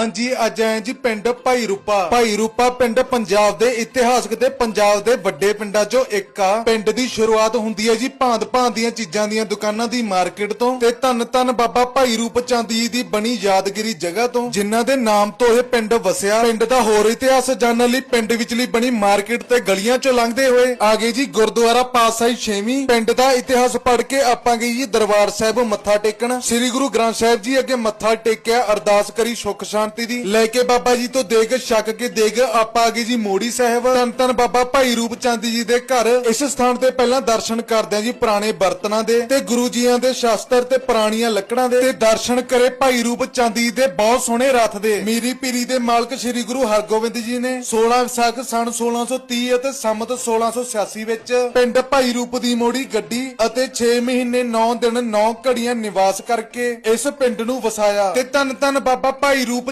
ਹਾਂਜੀ, ਅੱਜ ਆਏ ਜੀ ਪਿੰਡ ਭਾਈ ਰੂਪਾ। ਭਾਈ ਰੂਪਾ ਪਿੰਡ ਪੰਜਾਬ ਦੇ ਇਤਿਹਾਸਕ ਤੇ ਪੰਜਾਬ ਦੇ ਵੱਡੇ ਪਿੰਡਾਂ ਚੋਂ ਇੱਕ ਆ। ਪਿੰਡ ਦੀ ਸ਼ੁਰੂਆਤ ਹੁੰਦੀ ਹੈ ਜੀ ਭਾਂਤ ਭਾਂਤ ਦੀਆਂ ਚੀਜ਼ਾਂ ਦੀਆਂ ਦੁਕਾਨਾਂ ਦੀ ਮਾਰਕੀਟ ਤੋਂ ਤੇ ਧੰਨ ਧੰਨ ਬਾਬਾ ਭਾਈ ਰੂਪ ਚੰਦ ਜੀ ਦੀ ਬਣੀ ਯਾਦਗਿਰੀ ਜਗ੍ਹਾ ਤੋਂ, ਜਿਨ੍ਹਾਂ ਦੇ ਨਾਮ ਤੋਂ ਇਹ ਪਿੰਡ ਵਸਿਆ। ਪਿੰਡ ਦਾ ਹੋਰ ਇਤਿਹਾਸ ਜਾਣਨ ਲਈ ਪਿੰਡ ਵਿਚਲੀ ਬਣੀ ਮਾਰਕੀਟ ਤੇ ਗਲੀਆਂ ਚੋਂ ਲੰਘਦੇ ਹੋਏ ਆ ਗਏ ਜੀ ਗੁਰਦੁਆਰਾ ਪਾਤਸ਼ਾਹੀ ਛੇਵੀਂ। ਪਿੰਡ ਦਾ ਇਤਿਹਾਸ ਪੜ੍ਹ ਕੇ ਆਪਾਂ ਗਏ ਜੀ ਦਰਬਾਰ ਸਾਹਿਬ ਮੱਥਾ ਟੇਕਣ। ਸ੍ਰੀ ਗੁਰੂ ਗ੍ਰੰਥ ਸਾਹਿਬ ਜੀ ਅੱਗੇ ਮੱਥਾ ਟੇਕਿਆ, ਅਰਦਾਸ ਕਰੀ ਸੁਖ ਸ਼ਾਂਤੀ ਦੀ। ਲੈ ਕੇ ਬਾਬਾ ਜੀ ਤੋਂ ਦੇਗ, ਛਕ ਕੇ ਦੇਗ, ਆਪਾਂ ਆ ਗਏ ਜੀ ਮੋੜੀ ਸਾਹਿਬ। ਧੰਨ ਧੰਨ ਬਾਬਾ ਭਾਈ ਰੂਪ ਚੰਦ ਜੀ ਦੇ ਘਰ। ਇਸ ਸਥਾਨ ਤੇ ਪਹਿਲਾਂ ਦਰਸ਼ਨ ਕਰਦੇ ਆ ਜੀ ਪੁਰਾਣੇ ਬਰਤਨਾਂ ਦੇ ਤੇ ਗੁਰੂ ਜੀਆਂ ਦੇ ਸ਼ਾਸਤਰ ਤੇ ਪੁਰਾਣੀਆਂ ਲੱਕੜਾਂ ਦੇ ਤੇ ਦਰਸ਼ਨ ਕਰੇ ਭਾਈ ਰੂਪ ਚੰਦ ਜੀ ਦੇ ਬਹੁਤ ਸੋਹਣੇ ਰਥ ਦੇ। ਮੀਰੀ ਪੀਰੀ ਦੇ ਮਾਲਕ ਸ੍ਰੀ ਗੁਰੂ ਹਰਗੋਬਿੰਦ ਜੀ ਨੇ 16 ਵਿਸਾਖ ਸਨ 1630 ਅਤੇ ਸੰਮਤ 1686 ਵਿੱਚ ਪਿੰਡ ਭਾਈ ਰੂਪ ਦੀ ਮੋੜੀ ਗੱਡੀ ਅਤੇ 6 ਮਹੀਨੇ 9 ਦਿਨ 9 ਘੜੀਆਂ ਨਿਵਾਸ ਕਰਕੇ ਇਸ ਪਿੰਡ ਨੂੰ ਵਸਾਇਆ। ਤੇ ਧੰਨ ਧੰਨ ਬਾਬਾ ਭਾਈ ਰੂਪ